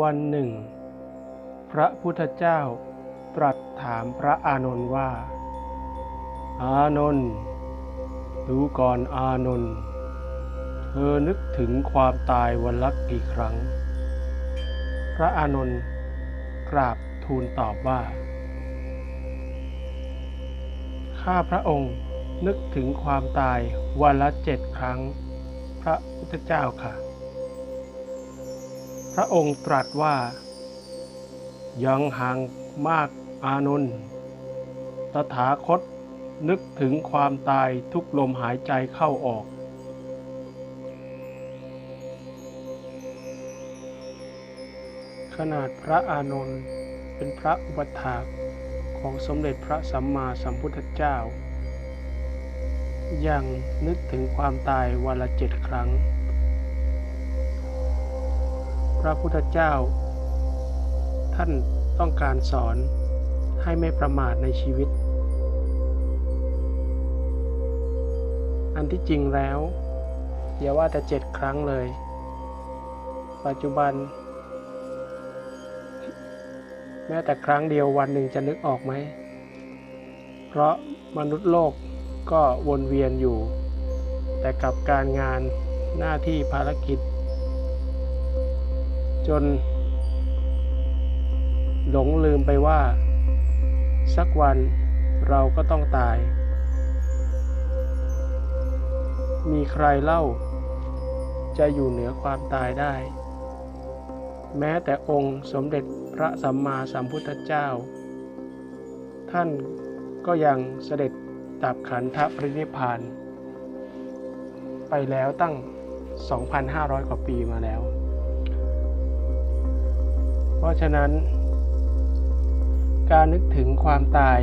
วันหนึ่ง พระพุทธเจ้าตรัสถามพระอานนท์ว่า อานนท์ดูก่อนอานนท์เธอนึกถึงความตายวันละกี่ครั้ง พระอานนท์กราบทูลตอบว่า ข้าพระองค์นึกถึงความตายวันละเจ็ดครั้ง พระพุทธเจ้าค่ะ พระองค์ตรัสว่า ยังห่างมากอานนท์ตถาคตนึกถึงความตายทุกลมหายใจเข้าออก ขนาดพระอานนท์เป็นพระอุปถากของสมเด็จพระสัมมาสัมพุทธเจ้า ยังนึกถึงความตายวันละเจ็ดครั้ง ระพุทธเจ้า ท่านต้องการสอนให้ไม่ประมาทในชีวิต อันที่จริงแล้วอย่าว่าแต่เจ็ดครั้งเลย ปัจจุบัน แม้แต่ครั้งเดียววันหนึ่งจะนึกออกไหม เพราะมนุษย์โลกก็วนเวียนอยู่ แต่กับการงานหน้าที่ภารกิจ จน หลงลืมไปว่า สักวันเราก็ต้องตาย มีใครเล่า จะอยู่เหนือความตายได้ แม้แต่องค์สมเด็จพระสัมมาสัมพุทธเจ้า ท่านก็ยังเสด็จดับขันธปรินิพาน ไปแล้วตั้ง 2,500 กว่าปีมาแล้ว ราะฉะนั้น การนึกถึงความตาย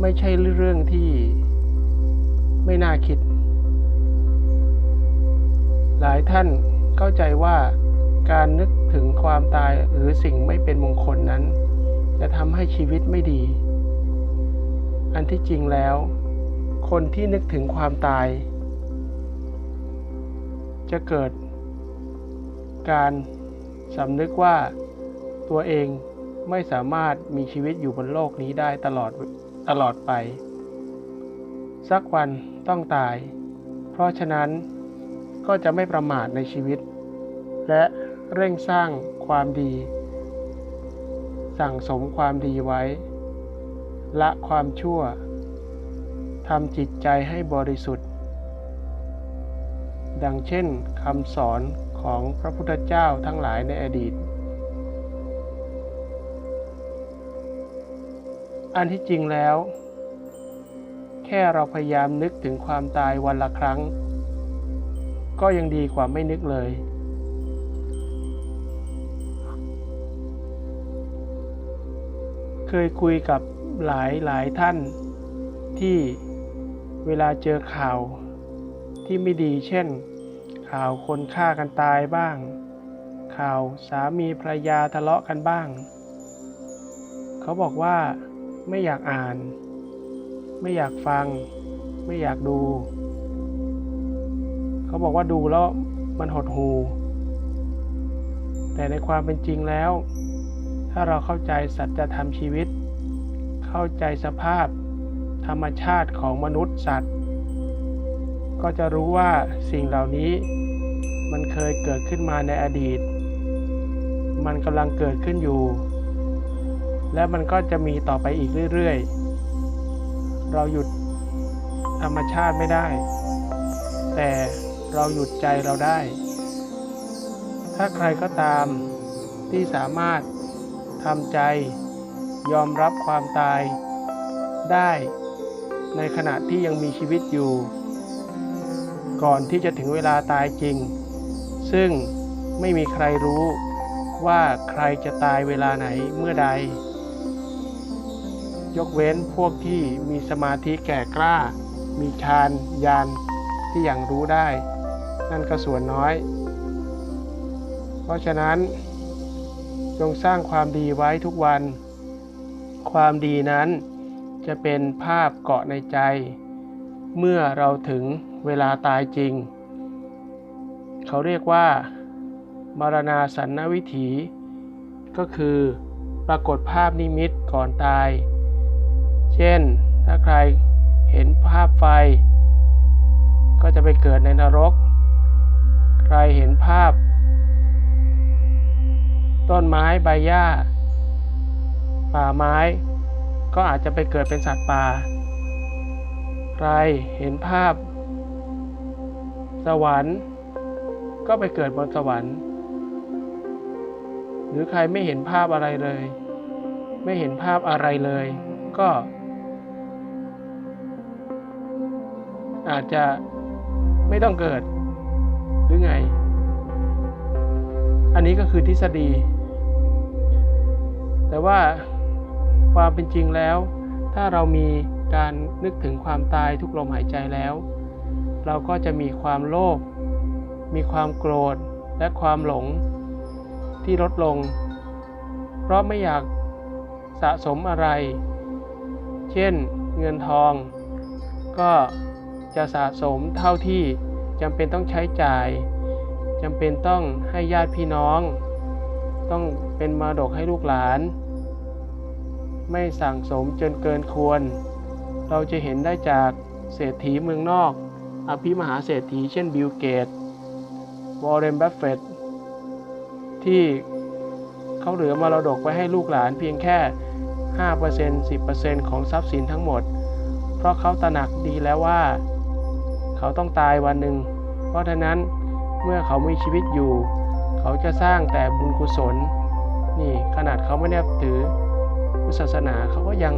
ไม่ใช่เรื่องที่ไม่น่าคิด หลายท่านเข้าใจว่าการนึกถึงความตายหรือสิ่งไม่เป็นมงคลนั้น จะทำให้ชีวิตไม่ดี อันที่จริงแล้ว คนที่นึกถึงความตาย จะเกิดการสำนึกว่า ตัวเองไม่สามารถมีชีวิตอยู่บนโลกนี้ได้ตลอดตลอดไป สักวันต้องตาย เพราะฉะนั้นก็จะไม่ประมาทในชีวิต และเร่งสร้างความดี สั่งสมความดีไว้ ละความชั่วทำจิตใจให้บริสุทธิ์ ดังเช่นคำสอนของพระพุทธเจ้าทั้งหลายในอดีต อันที่จริงแล้ว แค่เราพยายามนึกถึงความตายวันละครั้ง ก็ยังดีกว่าไม่นึกเลย เคยคุยกับหลายหลายท่านที่เวลาเจอข่าวที่ไม่ดีเช่น ข่าวคนฆ่ากันตายบ้าง ข่าวสามีภรรยาทะเลาะกันบ้าง เขาบอกว่า ไม่อยากอ่าน ไม่อยากฟัง ไม่อยากดู เขาบอกว่าดูแล้วมันหดหู แต่ในความเป็นจริงแล้ว ถ้าเราเข้าใจสัจธรรมชีวิต เข้าใจสภาพธรรมชาติของมนุษย์สัตว์ ก็จะรู้ว่าสิ่งเหล่านี้มันเคยเกิดขึ้นมาในอดีต มันกำลังเกิดขึ้นอยู่ และมันก็จะมีต่อไปอีกเรื่อยๆ เราหยุดธรรมชาติไม่ได้ แต่เราหยุดใจเราได้ ถ้าใครก็ตามที่สามารถทำใจยอมรับความตายได้ในขณะที่ยังมีชีวิตอยู่ ก่อนที่จะถึงเวลาตายจริง ซึ่งไม่มีใครรู้ว่าใครจะตายเวลาไหนเมื่อใด ยกเว้นพวกที่มีสมาธิแก่กล้า มีฌานญาณที่ยังรู้ได้ นั่นก็ส่วนน้อย เพราะฉะนั้น จงสร้างความดีไว้ทุกวัน ความดีนั้นจะเป็นภาพเกาะในใจ เมื่อเราถึงเวลาตายจริง เขาเรียกว่า มรณาสันนวิถี ก็คือปรากฏภาพนิมิตก่อนตาย เช่น ถ้าใครเห็นภาพไฟ ก็จะไปเกิดในนรก ใครเห็นภาพ ต้นไม้ใบหญ้า ป่าไม้ ก็อาจจะไปเกิดเป็นสัตว์ป่า ใครเห็นภาพ สวรรค์ ก็ไปเกิดบนสวรรค์ หรือใครไม่เห็นภาพอะไรเลย ไม่เห็นภาพอะไรเลย ก็ อาจจะไม่ต้องเกิดหรือไง อันนี้ก็คือทฤษฎี แต่ว่าความเป็นจริงแล้ว ถ้าเรามีการนึกถึงความตายทุกลมหายใจแล้ว เราก็จะมีความโลภมีความโกรธและความหลงที่ลดลง เพราะไม่อยากสะสมอะไร เช่นเงินทอง ก็ จะสะสมเท่าที่จำเป็นต้องใช้จ่ายจำเป็นต้องให้ญาติพี่น้อง ต้องเป็นมรดกให้ลูกหลาน ไม่สั่งสมจนเกินควร เราจะเห็นได้จากเศรษฐีเมืองนอก อภิมหาเศรษฐีเช่นบิลเกตวอร์เรนบัฟเฟตที่เขาเหลือมรดกไว้ให้ลูกหลานเพียงแค่ 5% 10%ของทรัพย์สินทั้งหมด เพราะเขาตระหนักดีแล้วว่า เขาต้องตายวันหนึ่ง เพราะฉะนั้นเมื่อเขามีชีวิตอยู่ เขาจะสร้างแต่บุญกุศล นี่ขนาดเขาไม่ได้นับถือพุทธศาสนาเขาก็ยัง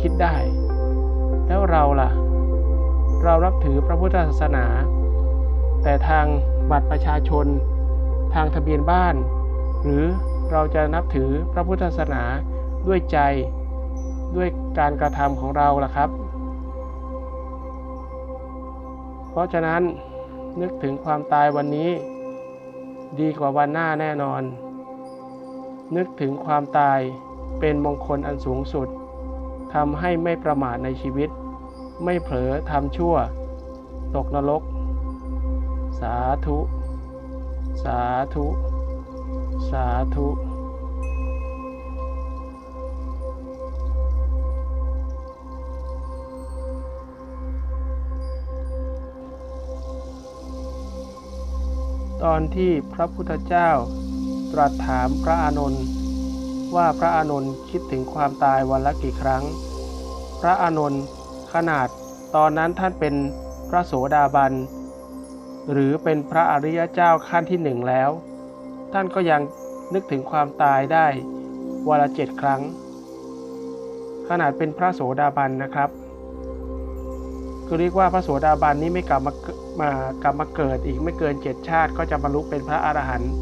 คิดได้ แล้วเราล่ะ เรานับถือพระพุทธศาสนา แต่ทางบัตรประชาชน ทางทะเบียนบ้าน หรือเราจะนับถือพระพุทธศาสนาด้วยใจด้วยการกระทำของเราล่ะครับ เพราะฉะนั้นนึกถึงความตายวันนี้ ดีกว่าวันหน้าแน่นอน นึกถึงความตายเป็นมงคลอันสูงสุดทำให้ไม่ประมาทในชีวิต ไม่เผลอทำชั่ว ตกนรก สาธุ สาธุ สาธุ ตอนที่พระพุทธเจ้า ตรัสถามพระอานนท์ว่าพระอานนท์คิดถึงความตายวันละกี่ครั้ง พระอานนท์ขนาดตอนนั้นท่านเป็นพระโสดาบัน หรือเป็นพระอริยเจ้าขั้นที่หนึ่งแล้ว ท่านก็ยังนึกถึงความตายได้วันละเจ็ดครั้ง ขนาดเป็นพระโสดาบันนะครับ คือเรียกว่าพระโสดาบันนี้ไม่กลับมามากลับมาเกิดอีกไม่เกินเจ็ดชาติก็จะบรรลุเป็นพระอรหันต์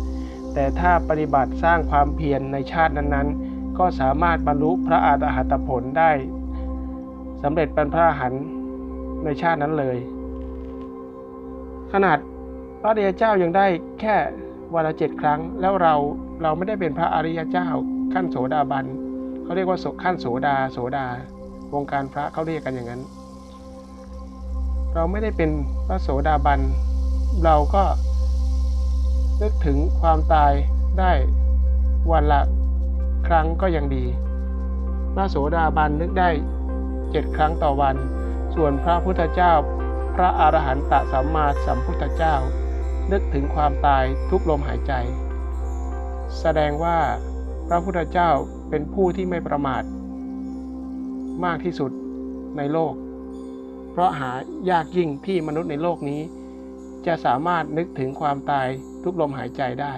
แต่ถ้าปฏิบัติสร้างความเพียรในชาตินั้นๆ ก็สามารถบรรลุพระอรหัตผลได้สำเร็จเป็นพระอรหันต์ในชาตินั้นเลย ขนาดพระอริยเจ้ายังได้แค่วันละเจ็ดครั้ง แล้วเราเราไม่ได้เป็นพระอริยเจ้าขั้นโสดาบันเขาเรียกว่าขั้นโสดาโสดาวงการพระเขาเรียกกันอย่างนั้น เราไม่ได้เป็นพระโสดาบัน เราก็นึกถึงความตายได้วันละครั้งก็ยังดี พระโสดาบันนึกได้เจ็ดครั้งต่อวัน ส่วนพระพุทธเจ้า พระอรหันตสัมมาสัมพุทธเจ้า นึกถึงความตายทุกลมหายใจ แสดงว่าพระพุทธเจ้าเป็นผู้ที่ไม่ประมาท มากที่สุดในโลก ราะหายากยิ่งที่มนุษย์ในโลกนี้ จะสามารถนึกถึงความตายทุกลมหายใจได้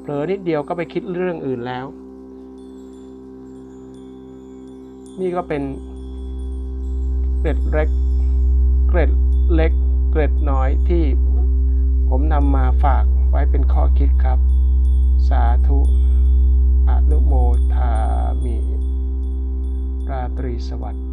เผลอนิดเดียวก็ไปคิดเรื่องอื่นแล้ว นี่ก็เป็นเกร็ดเล็ก เกร็ดเล็ก เกร็ดน้อยที่ผมนำมาฝากไว้เป็นข้อคิดครับ สาธุอนุโมทามิราตรีสวัสดิ์